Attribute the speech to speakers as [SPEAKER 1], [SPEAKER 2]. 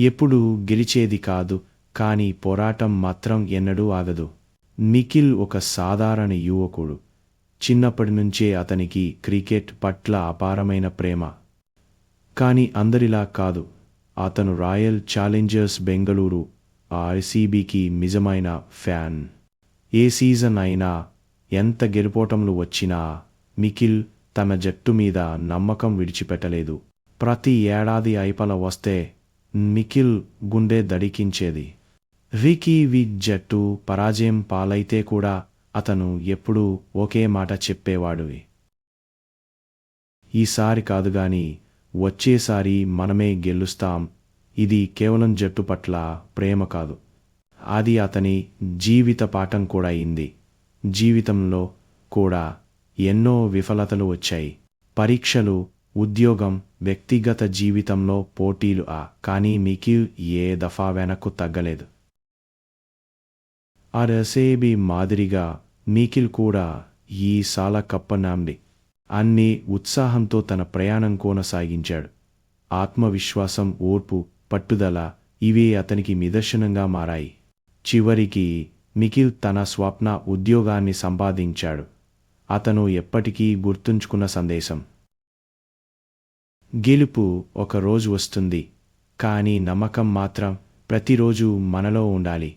[SPEAKER 1] ఎప్పుడూ గెలిచేది కాదు కానీ పోరాటం మాత్రం ఎన్నడూ ఆగదు. నిఖిల్ ఒక సాధారణ యువకుడు. చిన్నప్పటి నుంచే అతనికి క్రికెట్ పట్ల అపారమైన ప్రేమ. కానీ అందరిలా కాదు. అతను రాయల్ ఛాలెంజర్స్ బెంగళూరు ఆర్సీబీకి నిజమైన ఫ్యాన్. ఏ సీజన్ అయినా ఎంత గెలుపోటంలు వచ్చినా నిఖిల్ తమ జట్టు మీద నమ్మకం విడిచిపెట్టలేదు. ప్రతి ఏడాది ఐపల వస్తే నిఖిల్ గుండె దడికించేది. వికీ వి జట్టు పరాజయం పాలైతే కూడా అతను ఎప్పుడూ ఒకే మాట చెప్పేవాడువి. ఈసారి కాదుగాని వచ్చేసారి మనమే గెలుస్తాం. ఇది కేవలం జట్టు పట్ల ప్రేమ కాదు. అది అతని జీవిత పాఠం కూడా అయింది. జీవితంలో కూడా ఎన్నో విఫలతలు వచ్చాయి. పరీక్షలు ఉద్యోగం వ్యక్తిగత జీవితంలో పోటీలు ఆ కానీ మీకు ఏ దఫా వెనక్కు తగ్గలేదు. ఆ రసేబి మాదిరిగా మీకిల్ కూడా ఈ సాల కప్పనాండి అన్ని ఉత్సాహంతో తన ప్రయాణం కొనసాగించాడు. ఆత్మవిశ్వాసం ఓర్పు పట్టుదల ఇవే అతనికి నిదర్శనంగా మారాయి. చివరికి నిఖిల్ తన స్వప్న ఉద్యోగాన్ని సంపాదించాడు. అతను ఎప్పటికీ గుర్తుంచుకున్న సందేశం. గెలుపు ఒక రోజు వస్తుంది. కానీ నమ్మకం మాత్రం ప్రతిరోజు మనలో ఉండాలి.